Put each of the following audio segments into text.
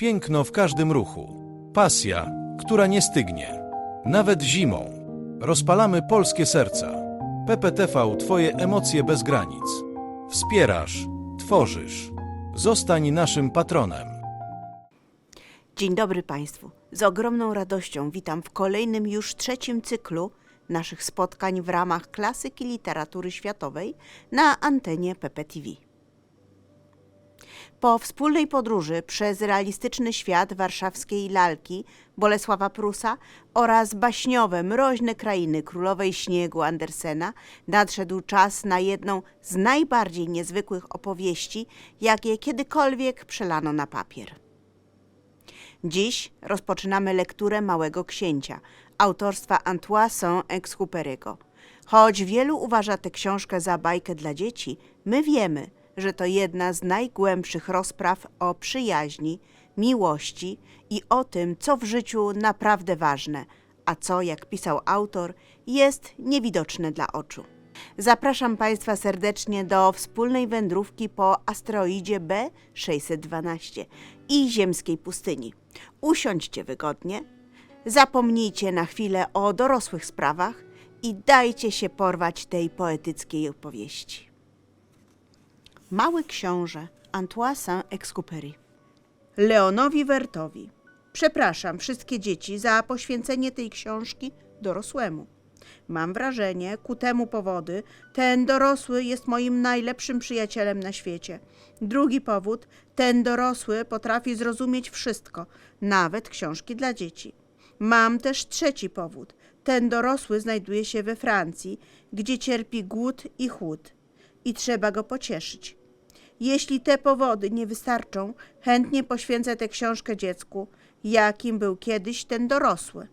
Piękno w każdym ruchu. Pasja, która nie stygnie. Nawet zimą. Rozpalamy polskie serca. PPTV Twoje emocje bez granic. Wspierasz, tworzysz. Zostań naszym patronem. Dzień dobry Państwu. Z ogromną radością witam w kolejnym już trzecim cyklu naszych spotkań w ramach klasyki literatury światowej na antenie PPTV. Po wspólnej podróży przez realistyczny świat warszawskiej lalki Bolesława Prusa oraz baśniowe, mroźne krainy królowej śniegu Andersena nadszedł czas na jedną z najbardziej niezwykłych opowieści, jakie kiedykolwiek przelano na papier. Dziś rozpoczynamy lekturę Małego Księcia, autorstwa Antoine Saint-Exupéry'ego. Choć wielu uważa tę książkę za bajkę dla dzieci, my wiemy, że to jedna z najgłębszych rozpraw o przyjaźni, miłości i o tym, co w życiu naprawdę ważne, a co, jak pisał autor, jest niewidoczne dla oczu. Zapraszam Państwa serdecznie do wspólnej wędrówki po asteroidzie B612 i ziemskiej pustyni. Usiądźcie wygodnie, zapomnijcie na chwilę o dorosłych sprawach i dajcie się porwać tej poetyckiej opowieści. Mały książę Antoine Saint-Exupéry Leonowi Wertowi Przepraszam wszystkie dzieci za poświęcenie tej książki dorosłemu. Mam wrażenie, ku temu powody, ten dorosły jest moim najlepszym przyjacielem na świecie. Drugi powód, ten dorosły potrafi zrozumieć wszystko, nawet książki dla dzieci. Mam też trzeci powód. Ten dorosły znajduje się we Francji, gdzie cierpi głód i chłód i trzeba go pocieszyć. Jeśli te powody nie wystarczą, chętnie poświęcę tę książkę dziecku, jakim był kiedyś ten dorosły.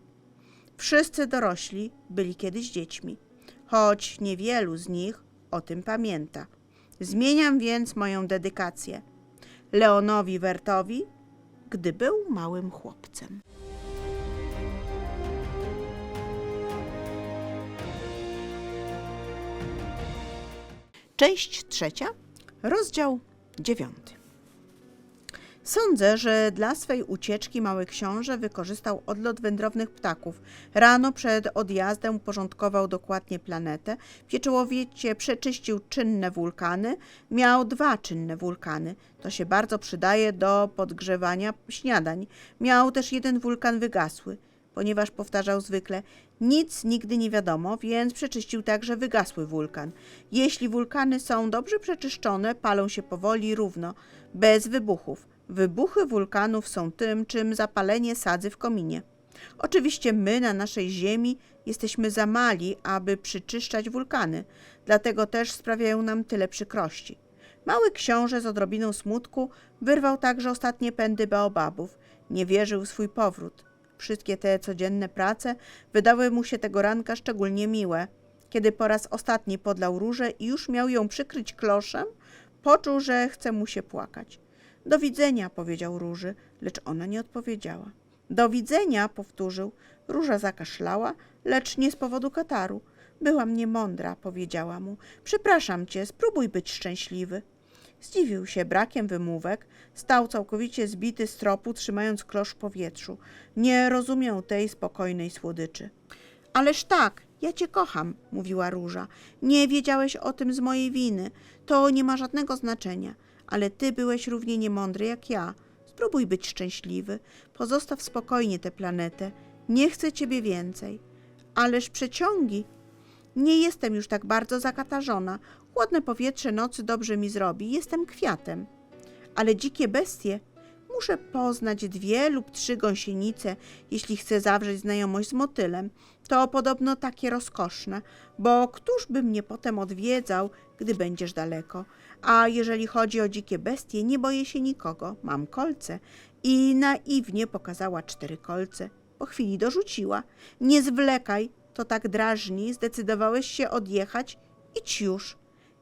Wszyscy dorośli byli kiedyś dziećmi, choć niewielu z nich o tym pamięta. Zmieniam więc moją dedykację Leonowi Wertowi, gdy był małym chłopcem. Część trzecia, rozdział dziewiąty. Sądzę, że dla swej ucieczki mały książę wykorzystał odlot wędrownych ptaków. Rano przed odjazdem uporządkował dokładnie planetę, pieczołowicie przeczyścił czynne wulkany, miał dwa czynne wulkany. To się bardzo przydaje do podgrzewania śniadań. Miał też jeden wulkan wygasły, ponieważ powtarzał zwykle nic nigdy nie wiadomo, więc przeczyścił także wygasły wulkan. Jeśli wulkany są dobrze przeczyszczone, palą się powoli, równo, bez wybuchów. Wybuchy wulkanów są tym, czym zapalenie sadzy w kominie. Oczywiście my na naszej Ziemi jesteśmy za mali, aby przyczyszczać wulkany, dlatego też sprawiają nam tyle przykrości. Mały książę z odrobiną smutku wyrwał także ostatnie pędy baobabów. Nie wierzył w swój powrót. Wszystkie te codzienne prace wydały mu się tego ranka szczególnie miłe. Kiedy po raz ostatni podlał różę i już miał ją przykryć kloszem, poczuł, że chce mu się płakać. Do widzenia, powiedział Róży, lecz ona nie odpowiedziała. Do widzenia, powtórzył. Róża zakaszlała, lecz nie z powodu kataru. Byłam niemądra, powiedziała mu. Przepraszam cię, spróbuj być szczęśliwy. Zdziwił się brakiem wymówek, stał całkowicie zbity z tropu, trzymając klosz w powietrzu. Nie rozumiał tej spokojnej słodyczy. Ależ tak, ja cię kocham, mówiła Róża. Nie wiedziałeś o tym z mojej winy. To nie ma żadnego znaczenia ale ty byłeś równie niemądry jak ja. Spróbuj być szczęśliwy. Pozostaw spokojnie tę planetę. Nie chcę ciebie więcej. Ależ przeciągi. Nie jestem już tak bardzo zakatarzona. Chłodne powietrze nocy dobrze mi zrobi. Jestem kwiatem. Ale dzikie bestie. Muszę poznać dwie lub trzy gąsienice, jeśli chcę zawrzeć znajomość z motylem. To podobno takie rozkoszne, bo któż by mnie potem odwiedzał, gdy będziesz daleko? A jeżeli chodzi o dzikie bestie, nie boję się nikogo. Mam kolce. I naiwnie pokazała cztery kolce. Po chwili dorzuciła. Nie zwlekaj, to tak drażni. Zdecydowałeś się odjechać? Idź już.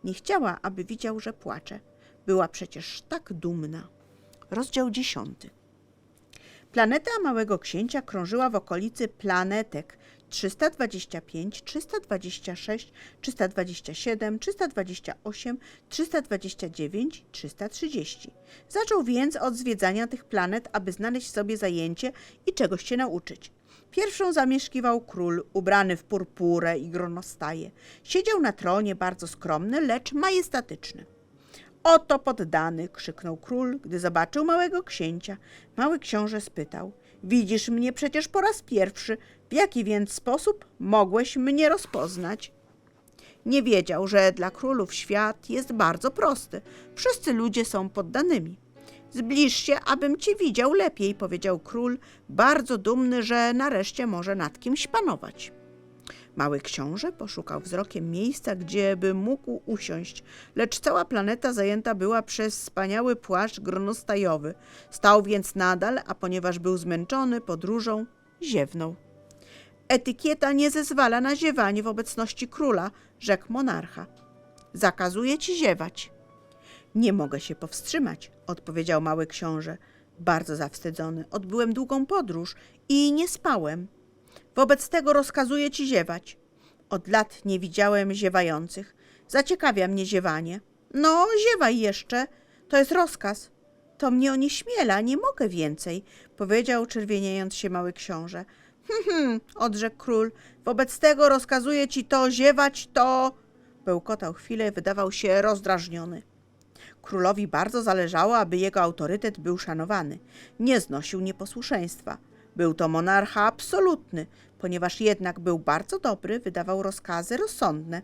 Nie chciała, aby widział, że płacze. Była przecież tak dumna. Rozdział dziesiąty. Planeta Małego Księcia krążyła w okolicy planetek, 325, 326, 327, 328, 329, 330. Zaczął więc od zwiedzania tych planet, aby znaleźć sobie zajęcie i czegoś się nauczyć. Pierwszą zamieszkiwał król, ubrany w purpurę i gronostaje. Siedział na tronie bardzo skromny, lecz majestatyczny. Oto poddany, krzyknął król, gdy zobaczył małego księcia. Mały książę spytał: Widzisz mnie przecież po raz pierwszy. W jaki więc sposób mogłeś mnie rozpoznać? Nie wiedział, że dla królów świat jest bardzo prosty. Wszyscy ludzie są poddanymi. Zbliż się, abym cię widział lepiej, powiedział król, bardzo dumny, że nareszcie może nad kimś panować. Mały książę poszukał wzrokiem miejsca, gdzie by mógł usiąść, lecz cała planeta zajęta była przez wspaniały płaszcz gronostajowy. Stał więc nadal, a ponieważ był zmęczony podróżą, ziewnął. Etykieta nie zezwala na ziewanie w obecności króla, rzekł monarcha. Zakazuje ci ziewać. Nie mogę się powstrzymać, odpowiedział mały książę, bardzo zawstydzony. Odbyłem długą podróż i nie spałem. Wobec tego rozkazuję ci ziewać. Od lat nie widziałem ziewających. Zaciekawia mnie ziewanie. No, ziewaj jeszcze. To jest rozkaz. To mnie onieśmiela, nie mogę więcej, powiedział czerwieniejąc się mały książę. Hm, hm, odrzekł król. Wobec tego rozkazuję ci to ziewać, to... Bełkotał chwilę, wydawał się rozdrażniony. Królowi bardzo zależało, aby jego autorytet był szanowany. Nie znosił nieposłuszeństwa. Był to monarcha absolutny, ponieważ jednak był bardzo dobry, wydawał rozkazy rozsądne.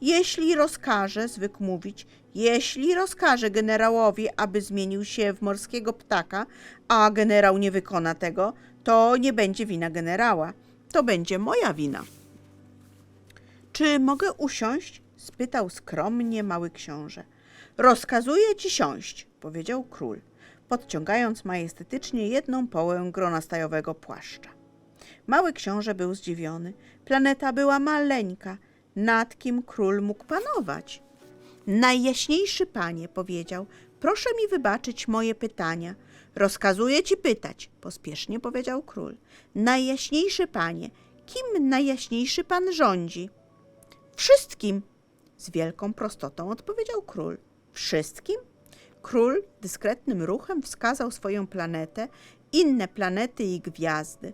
Jeśli rozkaże, zwykł mówić, jeśli rozkaże generałowi, aby zmienił się w morskiego ptaka, a generał nie wykona tego, to nie będzie wina generała. To będzie moja wina. Czy mogę usiąść? spytał skromnie mały książę. Rozkazuję ci siąść, powiedział król, podciągając majestatycznie jedną połę gronastajowego płaszcza. Mały książę był zdziwiony. Planeta była maleńka, nad kim król mógł panować. Najjaśniejszy panie, powiedział, proszę mi wybaczyć moje pytania. Rozkazuję ci pytać, pospiesznie powiedział król. Najjaśniejszy panie, kim najjaśniejszy pan rządzi? Wszystkim, z wielką prostotą odpowiedział król. Wszystkim? Król dyskretnym ruchem wskazał swoją planetę, inne planety i gwiazdy.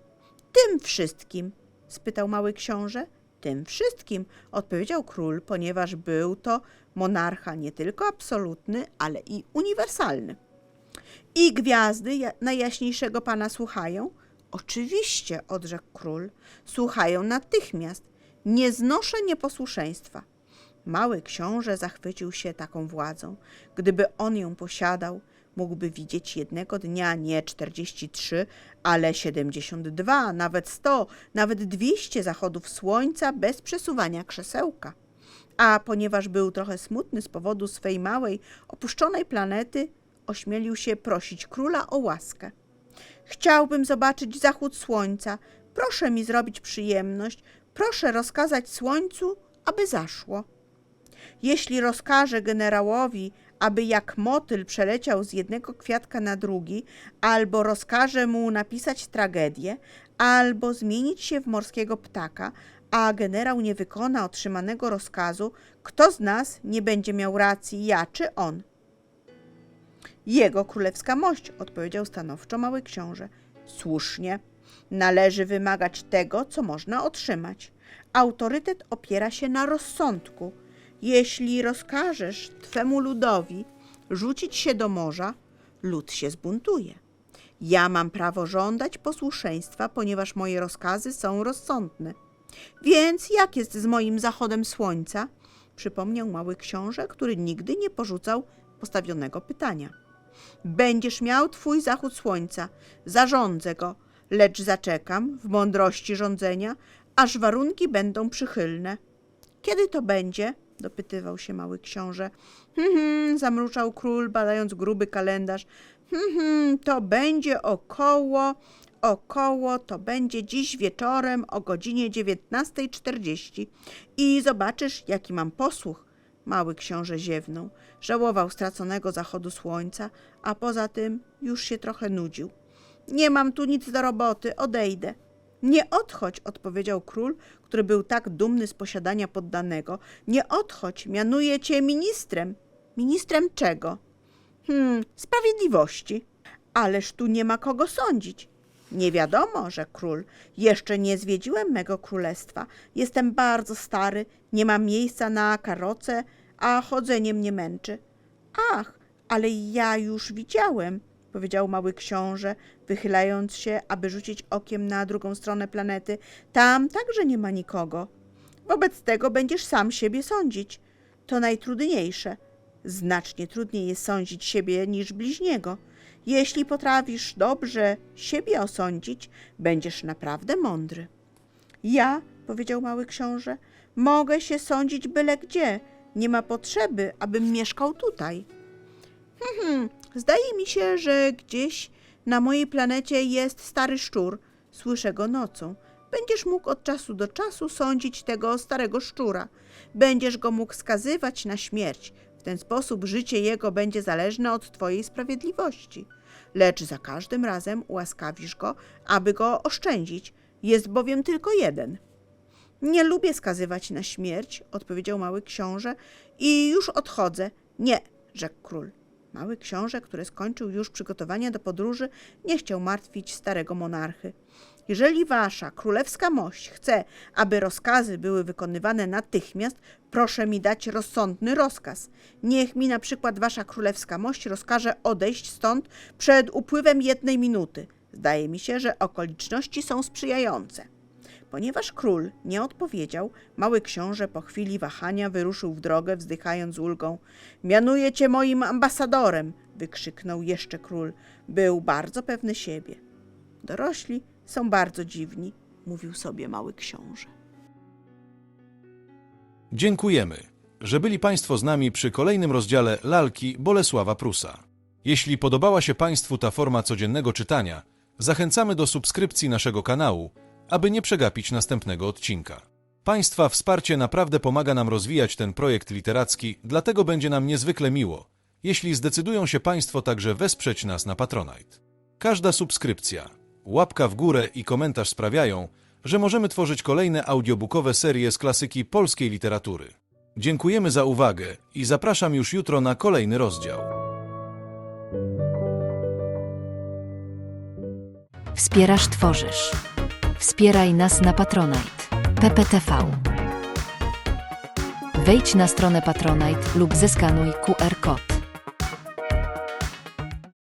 Tym wszystkim? spytał mały książę. Tym wszystkim, odpowiedział król, ponieważ był to monarcha nie tylko absolutny, ale i uniwersalny. I gwiazdy ja- najjaśniejszego pana słuchają? Oczywiście, odrzekł król, słuchają natychmiast. Nie znoszę nieposłuszeństwa. Mały książę zachwycił się taką władzą. Gdyby on ją posiadał, mógłby widzieć jednego dnia nie 43, ale 72, nawet 100, nawet 200 zachodów słońca bez przesuwania krzesełka. A ponieważ był trochę smutny z powodu swej małej, opuszczonej planety, ośmielił się prosić króla o łaskę. Chciałbym zobaczyć zachód słońca. Proszę mi zrobić przyjemność. Proszę rozkazać słońcu, aby zaszło. Jeśli rozkaże generałowi, aby jak motyl przeleciał z jednego kwiatka na drugi, albo rozkaże mu napisać tragedię, albo zmienić się w morskiego ptaka, a generał nie wykona otrzymanego rozkazu, kto z nas nie będzie miał racji, ja czy on? Jego królewska mość, odpowiedział stanowczo mały książę. Słusznie. Należy wymagać tego, co można otrzymać. Autorytet opiera się na rozsądku. Jeśli rozkażesz twemu ludowi rzucić się do morza, lud się zbuntuje. Ja mam prawo żądać posłuszeństwa, ponieważ moje rozkazy są rozsądne. Więc jak jest z moim zachodem słońca? Przypomniał mały książę, który nigdy nie porzucał postawionego pytania. Będziesz miał twój zachód słońca, zarządzę go, lecz zaczekam w mądrości rządzenia, aż warunki będą przychylne. Kiedy to będzie? Dopytywał się mały książę. Hm, hm, zamruczał król, badając gruby kalendarz. Hm, hm, to będzie około, około, to będzie dziś wieczorem o godzinie 19.40 i zobaczysz, jaki mam posłuch. Mały książę ziewnął. Żałował straconego zachodu słońca, a poza tym już się trochę nudził. Nie mam tu nic do roboty, odejdę. Nie odchodź, odpowiedział król, który był tak dumny z posiadania poddanego. Nie odchodź, mianuję cię ministrem. Ministrem czego? Hmm, sprawiedliwości. Ależ tu nie ma kogo sądzić. Nie wiadomo, że król. Jeszcze nie zwiedziłem mego królestwa. Jestem bardzo stary, nie mam miejsca na karocę, a chodzenie mnie męczy. Ach, ale ja już widziałem, powiedział mały książę, wychylając się, aby rzucić okiem na drugą stronę planety. Tam także nie ma nikogo. Wobec tego będziesz sam siebie sądzić. To najtrudniejsze. Znacznie trudniej jest sądzić siebie niż bliźniego. Jeśli potrafisz dobrze siebie osądzić, będziesz naprawdę mądry. Ja, powiedział mały książę, mogę się sądzić byle gdzie. Nie ma potrzeby, abym mieszkał tutaj. Hmm, zdaje mi się, że gdzieś na mojej planecie jest stary szczur. Słyszę go nocą. Będziesz mógł od czasu do czasu sądzić tego starego szczura. Będziesz go mógł skazywać na śmierć. W ten sposób życie jego będzie zależne od twojej sprawiedliwości. Lecz za każdym razem ułaskawisz go, aby go oszczędzić. Jest bowiem tylko jeden. Nie lubię skazywać na śmierć, odpowiedział mały książę, i już odchodzę. Nie, rzekł król. Mały książę, który skończył już przygotowania do podróży, nie chciał martwić starego monarchy. Jeżeli wasza królewska mość chce, aby rozkazy były wykonywane natychmiast, proszę mi dać rozsądny rozkaz. Niech mi na przykład wasza królewska mość rozkaże odejść stąd przed upływem jednej minuty. Zdaje mi się, że okoliczności są sprzyjające. Ponieważ król nie odpowiedział, mały książę po chwili wahania wyruszył w drogę, wzdychając z ulgą. Mianuję cię moim ambasadorem! wykrzyknął jeszcze król. Był bardzo pewny siebie. Dorośli są bardzo dziwni, mówił sobie mały książę. Dziękujemy, że byli Państwo z nami przy kolejnym rozdziale Lalki Bolesława Prusa. Jeśli podobała się Państwu ta forma codziennego czytania, zachęcamy do subskrypcji naszego kanału, aby nie przegapić następnego odcinka. Państwa wsparcie naprawdę pomaga nam rozwijać ten projekt literacki, dlatego będzie nam niezwykle miło, jeśli zdecydują się Państwo także wesprzeć nas na Patronite. Każda subskrypcja, łapka w górę i komentarz sprawiają, że możemy tworzyć kolejne audiobookowe serie z klasyki polskiej literatury. Dziękujemy za uwagę i zapraszam już jutro na kolejny rozdział. Wspierasz, tworzysz. Wspieraj nas na Patronite. PPTV. Wejdź na stronę Patronite lub zeskanuj QR kod.